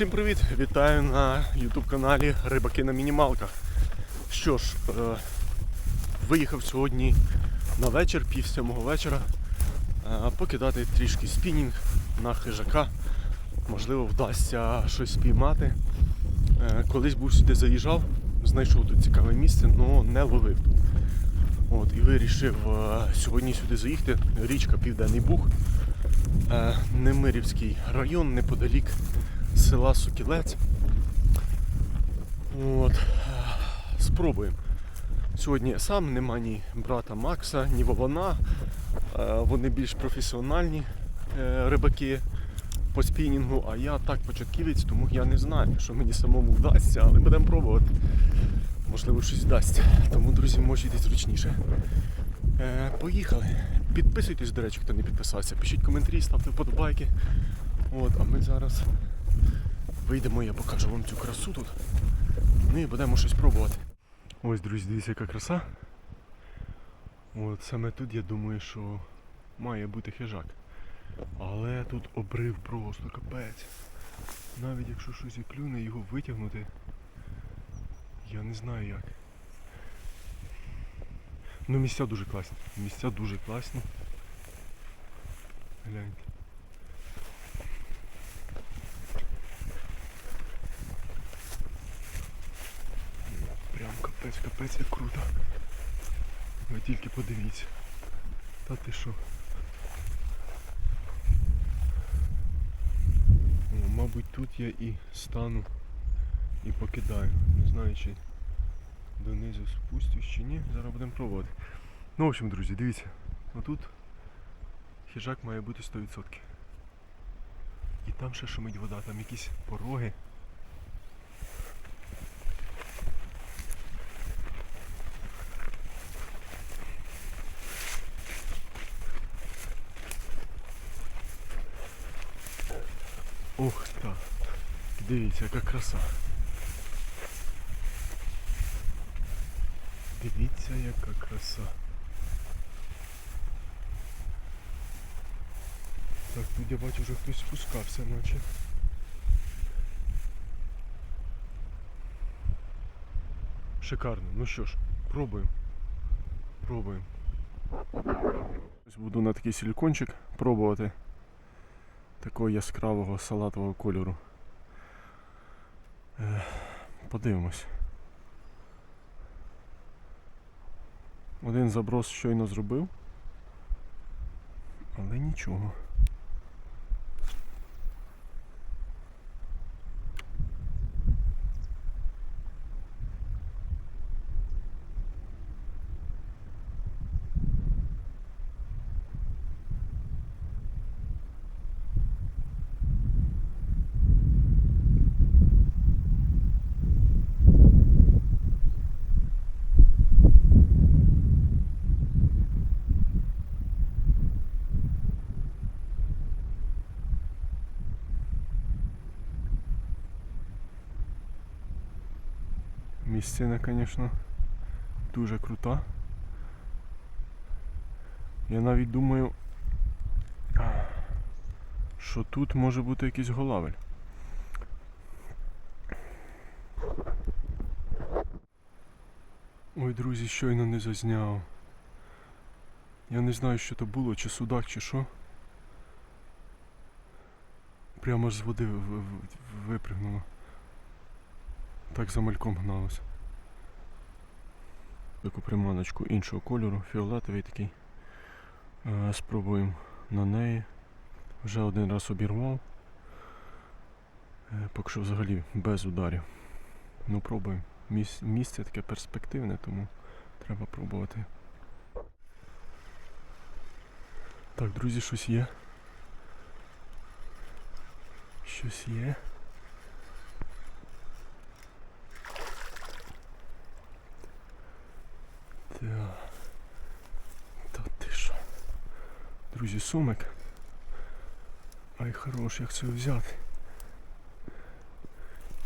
Всім привіт! Вітаю на YouTube каналі Рибаки на мінімалках. Що ж, е, виїхав сьогодні на вечір, пів сьомого вечора, е, покидати трішки спінінг на хижака. Можливо, вдасться щось спіймати. Е, колись був сюди заїжджав, знайшов тут цікаве місце, але не ловив тут. От, і вирішив е, сьогодні сюди заїхати. Річка Південний Буг. Е, Немирівський район неподалік села Сокілець. От. Спробуємо. Сьогодні сам, нема ні брата Макса, ні Вована. Е, Вони більш професіональні е, рибаки по спінінгу, а я так початківець, тому я не знаю, що мені самому вдасться, але будемо пробувати. Можливо, щось вдасться. Тому, друзі, може йти зручніше. Е, поїхали. Підписуйтесь, до речі, хто не підписався. Пишіть коментарі, ставте вподобайки. От, а ми зараз вийдемо, я покажу вам цю красу тут. Ну і будемо щось пробувати. Ось, друзі, дивіться, яка краса. От саме тут я думаю, що має бути хижак. Але тут обрив просто капець. Навіть якщо щось і клюне, його витягнути. Я не знаю як. Ну місця дуже класні. Місця дуже класні. Гляньте. Капець, капець як круто. Ви тільки подивіться. Та ти що? О, мабуть тут я і стану і покидаю. Не знаю чи донизу спустюсь чи ні. Зараз будемо пробувати. Ну, в общем, друзі, дивіться. Отут хижак має бути 100%. І там ще шумить вода, там якісь пороги. Ух та. Дивіться, яка краса. Дивіться, яка краса. Так, тут я бачу, вже хтось спускався, наче. Шикарно. Ну що ж, пробуємо. Пробуємо. Буду на такий силікончик пробувати такого яскравого салатового кольору. Е, Подивимось. Один заброс щойно зробив. Але нічого. Місцина, звісно, дуже крута. Я навіть думаю, що тут може бути якийсь голавель. Ой, друзі, щойно не зазняв. Я не знаю, що то було, чи судак, чи що. Прямо ж з води випригнуло. Так за мальком гналося. Таку приманочку іншого кольору, фіолетовий такий. Е, Спробуємо на неї. Вже один раз обірвав. Е, Поки що взагалі без ударів. Ну пробуємо. Міс- Місце таке перспективне, тому треба пробувати. Так, друзі, щось є. Щось є. Так. Та ти що? Друзі, сумик. Ай хорош, як це взяти?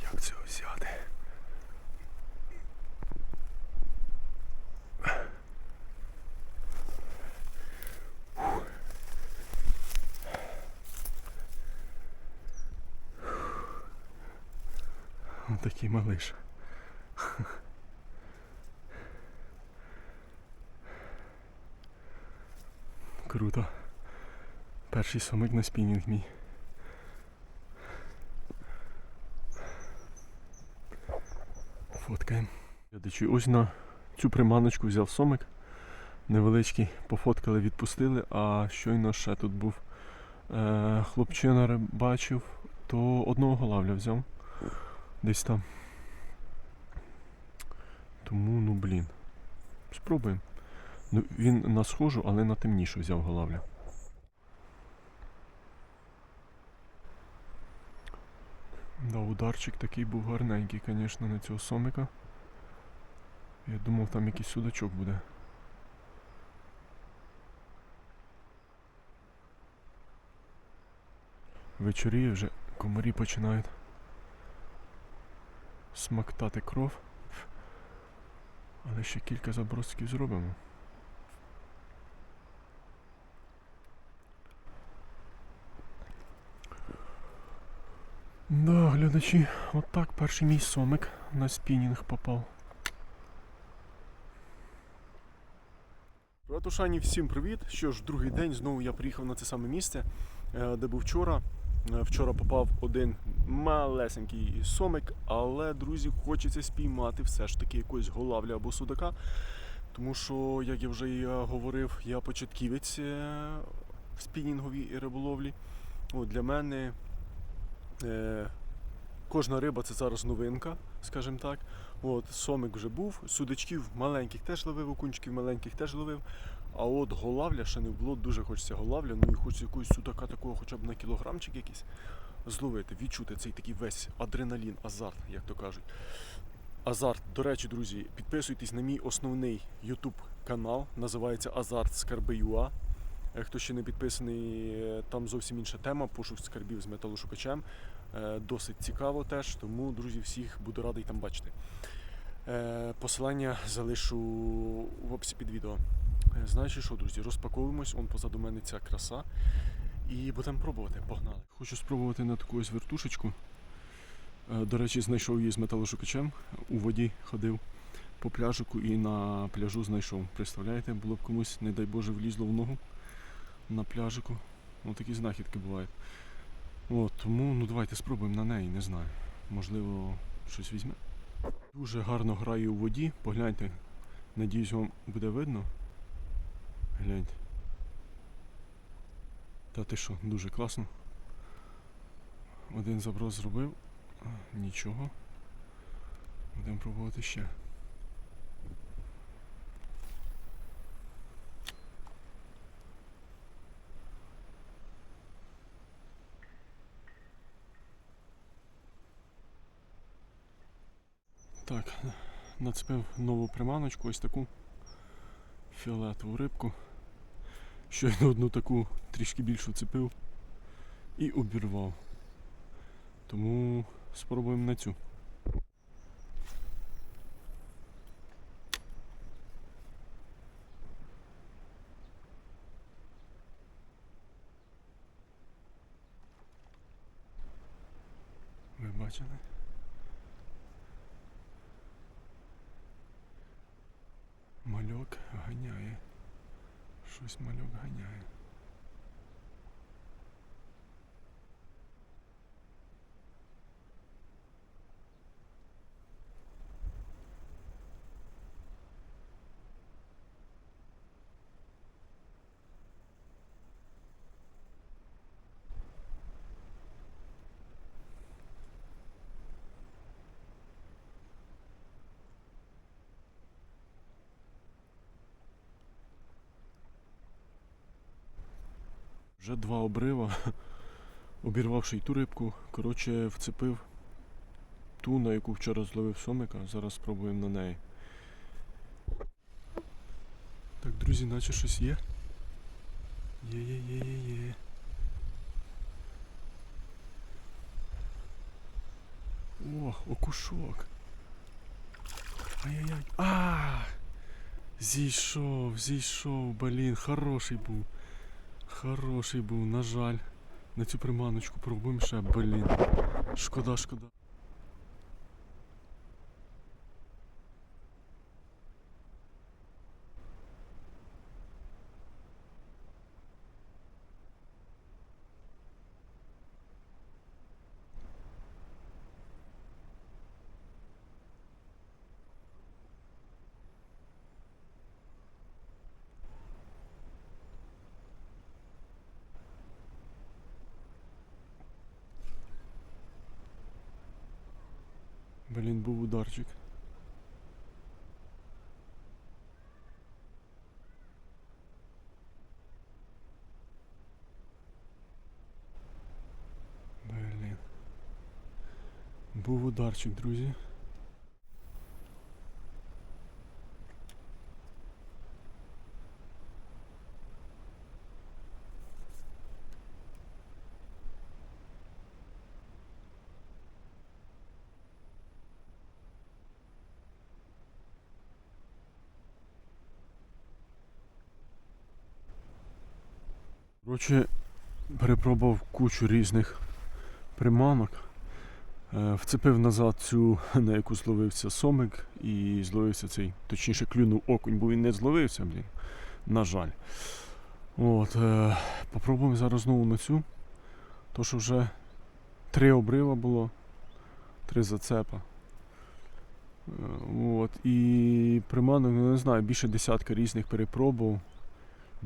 Як це взяти? Такий малиш. Круто. Перший сомик на спінінг мій. Фоткаємо. Глядачі, ось на цю приманочку взяв сомик. Невеличкий, пофоткали, відпустили, а щойно ще тут був е, хлопчина рибачив, то одного голавля взяв. Десь там. Тому, ну блін. Спробуємо. Ну, він на схожу, але на темнішу взяв голавля. Да, ударчик такий був гарненький, звісно, на цього сомика. Я думав, там якийсь судачок буде. Вечоріє вже комарі починають смактати кров. Але ще кілька забросків зробимо. Да, глядачі, отак перший мій сомик на спінінг попав. Ратушані, всім привіт! Що ж, другий день знову я приїхав на це саме місце, е, де був вчора. Е, Вчора попав один малесенький сомик, але, друзі, хочеться спіймати все ж таки якогось голавля або судака. Тому що, як я вже і е, говорив, я початківець в спінінговій риболовлі. От, для мене кожна риба це зараз новинка, скажімо так. От, сомик вже був, судачків маленьких теж ловив, окунчиків маленьких теж ловив. А от голавля ще не було, дуже хочеться голавля, ну і хочеться якогось судака такого хоча б на кілограмчик якийсь зловити, відчути цей такий весь адреналін, азарт, як то кажуть. Азарт, до речі, друзі, підписуйтесь на мій основний YouTube канал, називається Азарт Скарби.ua. Е, Хто ще не підписаний, е, там зовсім інша тема, пошук скарбів з металошукачем. Е, Досить цікаво теж, тому, друзі, всіх буду радий там бачити. Посилання залишу в описі під відео. Значить що, друзі, розпаковуємось, он позаду мене ця краса. І будемо пробувати. Погнали. Хочу спробувати на таку ось вертушечку. До речі, знайшов її з металошукачем. У воді ходив по пляжику і на пляжу знайшов. Представляєте, було б комусь, не дай Боже, влізло в ногу на пляжику. Ну такі знахідки бувають. От, тому ну давайте спробуємо на неї, не знаю. Можливо, щось візьме. Дуже гарно грає у воді. Погляньте. Надіюсь, вам буде видно. Гляньте. Та ти що, дуже класно. Один заброс зробив. Нічого. Будемо пробувати ще. Так, нацепив нову приманочку, ось таку фіолетову рибку. Щойно одну таку трішки більшу цепив і обірвав. Тому спробуємо на цю. Ви бачили? Мальок ганяє. Щось малюк ганяє. Вже два обрива, обірвавши й ту рибку. Коротше, вцепив ту, на яку вчора зловив сомика. Зараз спробуємо на неї. Так, друзі, наче щось є. Є, є, є, є, є. О, окушок. Ай-яй-яй. А! Зійшов, зійшов, блін, хороший був. Хороший був, на жаль. На цю приманочку пробуємо ще, блін. Шкода, шкода. Блін, був ударчик. Блін. Був ударчик, друзі. Коротше, перепробував кучу різних приманок. Е, Вцепив назад цю, на яку зловився сомик, і зловився цей, точніше клюнув окунь, бо він не зловився, блін. На жаль. От, е, попробуємо зараз знову на цю. То що вже три обрива було, три зацепа. Е, От, і приманок, ну не знаю, більше десятка різних перепробував.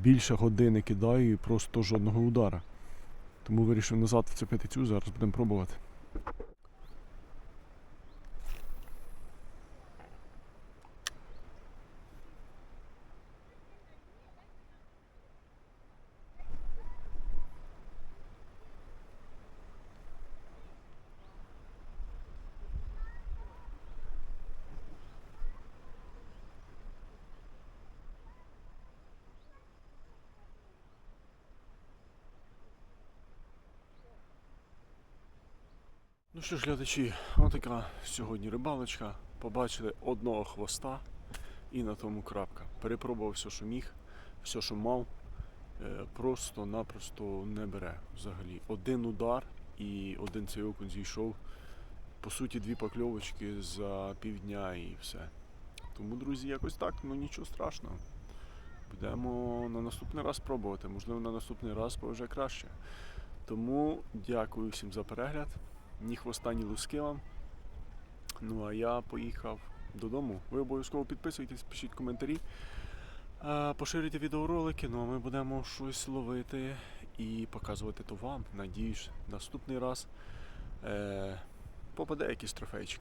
Більше години кидаю і просто жодного удара. Тому вирішив назад вцепити цю, зараз будемо пробувати. Ну що ж, глядачі, отака сьогодні рибалочка. Побачили одного хвоста і на тому крапка. Перепробував все, що міг, все, що мав. Е, Просто-напросто не бере взагалі. Один удар і один цей окунь зійшов. По суті, дві покльовочки за півдня і все. Тому, друзі, якось так, ну нічого страшного. Будемо на наступний раз пробувати. Можливо, на наступний раз вже краще. Тому дякую всім за перегляд. Ні хвоста, ні луски вам. Ну а я поїхав додому. Ви обов'язково підписуйтесь, пишіть коментарі, поширюйте відеоролики, ну а ми будемо щось ловити і показувати то вам. Надіюсь, наступний раз е, попаде якийсь трофейчик.